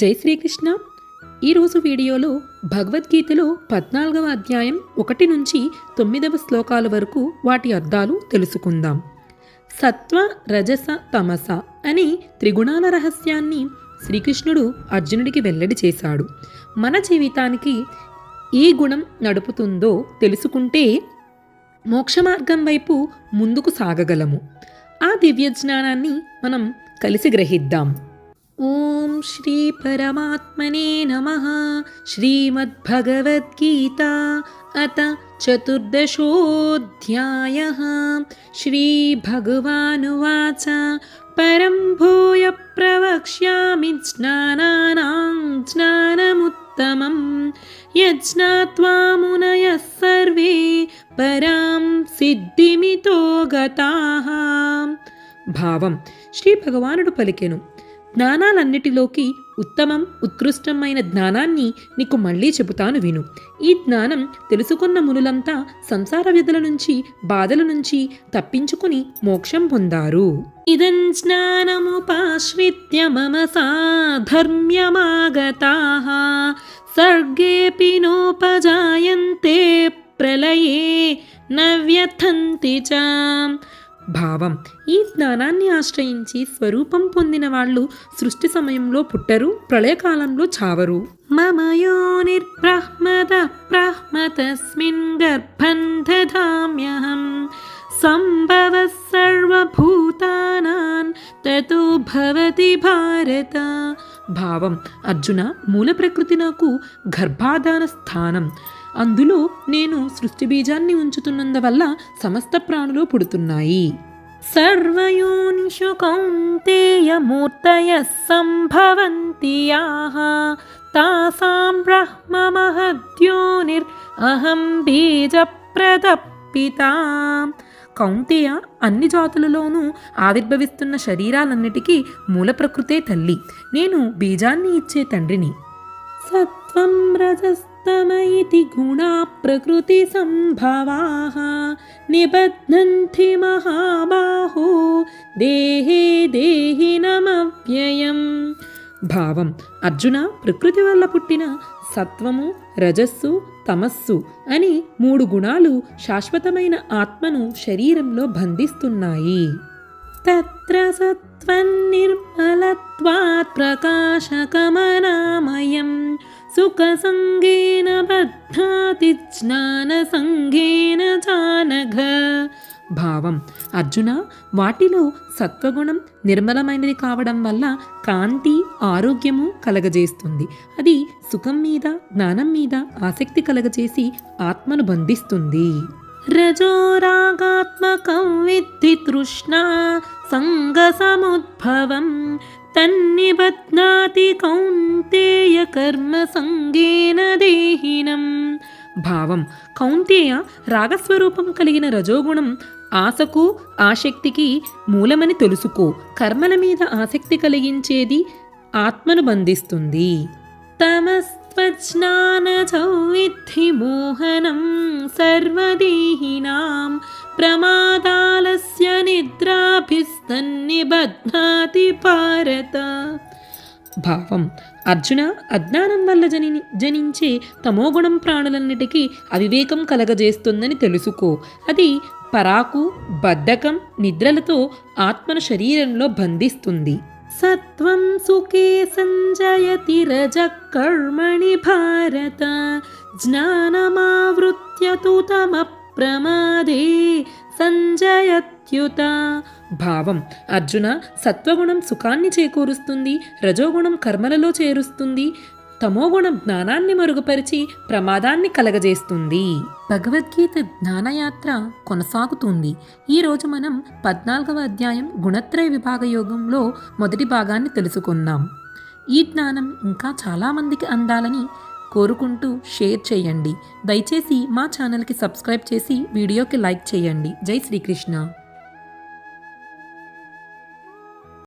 జై శ్రీకృష్ణ. ఈరోజు వీడియోలో భగవద్గీతలో పద్నాలుగవ అధ్యాయం ఒకటి నుంచి తొమ్మిదవ శ్లోకాల వరకు వాటి అర్థాలు తెలుసుకుందాం. సత్వ రజస తమస అని త్రిగుణాల రహస్యాన్ని శ్రీకృష్ణుడు అర్జునుడికి వెల్లడి చేశాడు. మన జీవితానికి ఏ గుణం నడుపుతుందో తెలుసుకుంటే మోక్ష మార్గం వైపు ముందుకు సాగగలము. ఆ దివ్య జ్ఞానాన్ని మనం కలిసి గ్రహిద్దాం. ॐ श्रीपरमात्मने नमः। श्रीमद्भगवद्गीता अत चतुर्दशोऽध्यायः। श्रीभगवानुवाच। परं भूय प्रवक्ष्यामि ज्ञानानां ज्ञानमुत्तमं। यज्ञात्वामुनयः सर्वे परां सिद्धिमितो गताः। భగవానుడు పలికెను జ్ఞానాలన్నిటిలోకి ఉత్తమం ఉత్కృష్టమైన జ్ఞానాన్ని నీకు మళ్ళీ చెబుతాను విను. ఈ జ్ఞానం తెలుసుకున్న మునులంతా సంసార విధుల నుంచి బాధల నుంచి తప్పించుకుని మోక్షం పొందారు. ఇదం జ్ఞానముపాశ్రిత్య మమ సాధర్మ్యమాగతాః. సర్గేపి నోపజాయంతే ప్రళయే నవ్యథంతి చ. భావం. ఈ జ్ఞానాన్ని ఆశ్రయించి స్వరూపం పొందిన వాళ్ళు సృష్టి సమయంలో పుట్టరు ప్రళయకాలంలో చావరు. మమ యోనిర్బ్రహ్మద బ్రహ్మతస్మిన్ గర్భం సంభవ సర్వభూతానాన్ తతో భవతి భారత. భావం. అర్జున మూల ప్రకృతి నాకు గర్భాధాన స్థానం. అందులో నేను సృష్టి బీజాన్ని ఉంచుతున్నందువల్ల సమస్త ప్రాణులు పుడుతున్నాయి. సర్వయోనిషు కౌంతేయ మూర్తయ సంభవంతి యాః తాసాం బ్రహ్మ మహద్యోనిర్ అహం బీజ కౌంతేయ అన్ని జాతులలోనూ ఆవిర్భవిస్తున్న శరీరాలన్నిటికీ మూల ప్రకృతే తల్లి. నేను బీజాన్ని ఇచ్చే తండ్రిని. సత్వం రజస్ ఇతి గుణా ప్రకృతి సంభవాః నిబధ్నంతి మహాబాహో దేహే దేహి నమవ్యయం భావం. అర్జున ప్రకృతి వల్ల పుట్టిన సత్వము రజస్సు తమస్సు అని మూడు గుణాలు శాశ్వతమైన ఆత్మను శరీరంలో బంధిస్తున్నాయి. తత్ర సత్వన్నిర్మలత్వాత్ ప్రకాశకమనామయం. సుఖసంగేన జ్ఞాన జ్ఞానసంగేన జానఘ భావం అర్జున వాటిలో సత్వగుణం నిర్మలమైనది కావడం వల్ల కాంతి ఆరోగ్యము కలగజేస్తుంది. అది సుఖం మీద జ్ఞానం మీద ఆసక్తి కలగజేసి ఆత్మను బంధిస్తుంది. రజోరాగాత్మకం విద్ధి తృష్ణా సంగసముద్భవం తన్నిబధ్నాతి కౌంతేయ కర్మ సంగేన దేహినం భావం కౌంతేయ రాగస్వరూపం కలిగిన రజోగుణం ఆశకు ఆసక్తికి మూలమని తెలుసుకో। కర్మల మీద ఆసక్తి కలిగించేది ఆత్మను బంధిస్తుంది। తమస్త్వజ్ఞానచౌవిద్ధి మోహనం సర్వదేహినాం। ప్రమాదాలస్య నిద్రాభిస్తన్నిబధ్నాతి భారత. భావం. అర్జున అజ్ఞానం వల్ల జని జనించే తమోగుణం ప్రాణులన్నిటికీ అవివేకం కలగజేస్తుందని తెలుసుకో. అది పరాకు బద్ధకం నిద్రలతో ఆత్మను శరీరంలో బంధిస్తుంది. సత్వం సుఖే సంజయతి రజ కర్మణి భారత. జ్ఞానమావృత్య తు తమ ప్రమా సంజయత్యుత భావం. అర్జున సత్వగుణం సుఖాన్ని చేకూరుస్తుంది రజోగుణం కర్మలలో చేరుస్తుంది తమోగుణం జ్ఞానాన్ని మరుగుపరిచి ప్రమాదాన్ని కలగజేస్తుంది. భగవద్గీత జ్ఞానయాత్ర కొనసాగుతుంది. ఈరోజు మనం పద్నాలుగవ అధ్యాయం గుణత్రయ విభాగ యోగంలో మొదటి భాగాన్ని తెలుసుకున్నాం ఈ జ్ఞానం ఇంకా చాలామందికి అందాలని కోరుకుంటూ షేర్ చేయండి. దయచేసి మా ఛానల్కి సబ్స్క్రైబ్ చేసి వీడియోకి లైక్ చేయండి. జై శ్రీకృష్ణ.